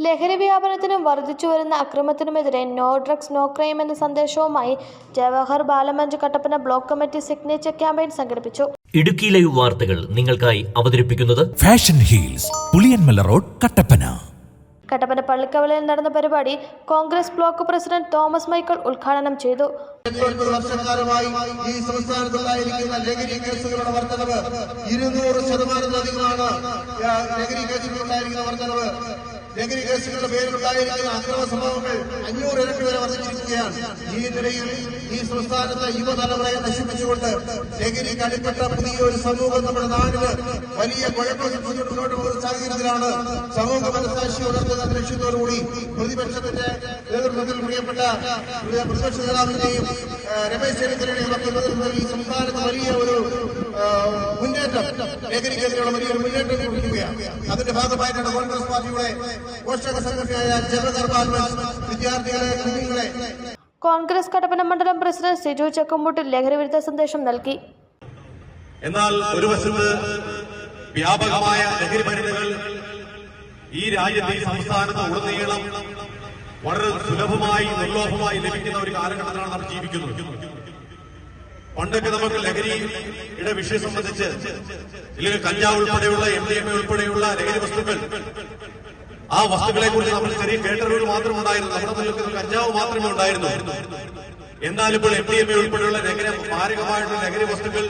ലഹരി വ്യാപനത്തിനും വർദ്ധിച്ചുവരുന്ന അക്രമത്തിനുമെതിരെ നോ ഡ്രഗ്സ് നോ ക്രൈം എന്ന സന്ദേശവുമായി Jawahar Balamanch Kattappana block committee signature campaign സംഘടിപ്പിച്ചു. ഇടുക്കി ലൈവ് വാർത്തകൾ നിങ്ങൾക്കായി അവതരിപ്പിക്കുന്നത് fashion heels Puliyanmala road Kattappana. Kattappana പള്ളിക്കവലയിൽ നടന്ന പരിപാടി Congress block president Thomas Michael ഉദ്ഘാടനം ചെയ്തു. ഈ സംസ്ഥാനത്തുണ്ടായിരിക്കുന്ന ലഹരി കേസുകളുടെ വർധനവ് ഇരുന്നൂറ് ശതമാനത്തിലധികമാണ്. ആ, ലഹരി കേസുകളുണ്ടായിരിക്കുന്ന വർധനവ് ലഹരി കേസുകളുടെ പേരിലുണ്ടായിരിക്കുന്ന അക്രമ സംഭവങ്ങൾ അഞ്ഞൂറ് ഇരട്ടി വരെ വർദ്ധിച്ചിരിക്കുകയാണ്. ഈ നിലയിൽ ഈ സംസ്ഥാനത്തെ യുവതലമുറയെ നശിപ്പിച്ചുകൊണ്ട് ലഹരിക്ക് പുതിയ പുതിയൊരു സമൂഹം നമ്മുടെ നാടിന് വലിയ കുഴപ്പം മുന്നോട്ട് പോകുന്ന സാഹചര്യത്തിലാണ് സമൂഹ മനസാക്ഷി ഉണർത്തുന്ന ലക്ഷ്യത്തോടുകൂടി പ്രതിപക്ഷത്തിന്റെ നേതൃത്വത്തിൽ പ്രിയപ്പെട്ട പ്രിയ പ്രതിപക്ഷ നേതാവിന്റെയും രമേശ് ചെന്നിത്തലയുടെയും ഒക്കെ നേതൃത്വത്തിൽ ഈ സംസ്ഥാനത്ത് വലിയ ഒരു മുന്നേറ്റം ലഹരിക്കെതിരെയുള്ള വലിയൊരു മുന്നേറ്റം അതിന്റെ ഭാഗമായിട്ടാണ് കോൺഗ്രസ് പാർട്ടിയുടെ പോഷക സംഘടനയായ ജനതാ വിദ്യാർത്ഥികളെ കുഞ്ഞുങ്ങളെ കോൺഗ്രസ് കട്ടപ്പന മണ്ഡലം പ്രസിഡന്റ് സിജു ചെക്കുമ്പൂട്ടിൽ ലഹരി വിരുദ്ധ സന്ദേശം നൽകി. എന്നാൽ ഒരു വശത്ത് വ്യാപകമായ ലഹരി മരുന്നുകൾ ഈ രാജ്യത്ത് ഈ സംസ്ഥാനത്ത് ഉടനീളം വളരെ സുലഭമായി നിർലോഭമായി ലഭിക്കുന്ന ഒരു കാലഘട്ടത്തിലാണ് നാം ജീവിക്കുന്നത്. പണ്ടൊക്കെ നമുക്ക് ലഹരിയുടെ വിഷയം സംബന്ധിച്ച് ഇല്ലെങ്കിൽ കഞ്ചാവ് ഉൾപ്പെടെയുള്ള എം ഡി എം എ ഉൾപ്പെടെയുള്ള ലഹരി വസ്തുക്കൾ ആ വസ്തുക്കളെ കുറിച്ച് നമ്മൾ ചെറിയ കേട്ടറിവുകൾ മാത്രം ഉണ്ടായിരുന്നു നമ്മുടെ മുന്നിൽ കഞ്ചാവ് മാത്രമേ ഉണ്ടായിരുന്നു. എന്നാൽ ഇപ്പോൾ എം ഡി എം എ ഉൾപ്പെടെയുള്ള ലഹരി മാരകമായിട്ടുള്ള ലഹരി വസ്തുക്കൾ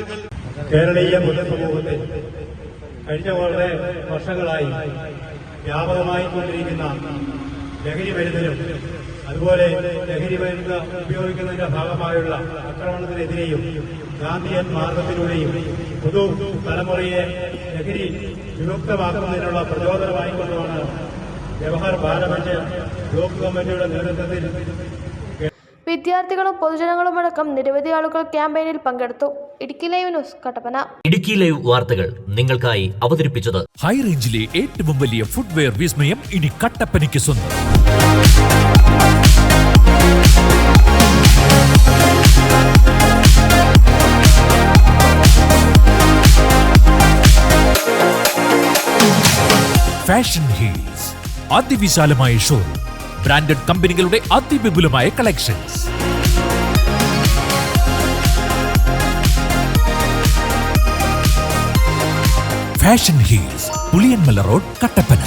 കേരളീയ പൊതുസമൂഹത്തിൽ കഴിഞ്ഞ വളരെ വർഷങ്ങളായി വ്യാപകമായി കൊണ്ടിരിക്കുന്ന ലഹരി മരുന്നിനും അതുപോലെ ലഹരി മരുന്ന് ഉപയോഗിക്കുന്നതിന്റെ ഭാഗമായുള്ള ആക്രമണത്തിനെതിരെയും ഗാന്ധിയൻ മാർഗത്തിലൂടെയും പുതു തലമുറയെ ലഹരി വിമുക്തമാക്കുന്നതിനുള്ള പ്രചോദനമായിക്കൊണ്ടുമാണ് ജവഹർ ബാലമഞ്ച് ബ്ലോക്ക് കമ്മിറ്റിയുടെ നേതൃത്വത്തിൽ വിദ്യാർത്ഥികളും പൊതുജനങ്ങളുമടക്കം നിരവധി ആളുകൾ ക്യാമ്പയിനിൽ പങ്കെടുത്തു. Idukki live news Kattappana. Idukki live വാർത്തകൾ നിങ്ങൾക്കായി അവതരിപ്പിച്ചത്. ഹൈ റേഞ്ചിലെ ഏറ്റവും വലിയ ഫുഡ്വെയർ വിസ്മയം ഇനി കട്ടപ്പനയ്ക്ക് സ്വന്തം. ഫാഷൻ ഹീൽസ് അതിവിശാലമായ ഷോറൂം ബ്രാൻഡഡ് കമ്പനികളുടെ അതിവിപുലമായ collections fashion heels Puliyanmala road Kattappana.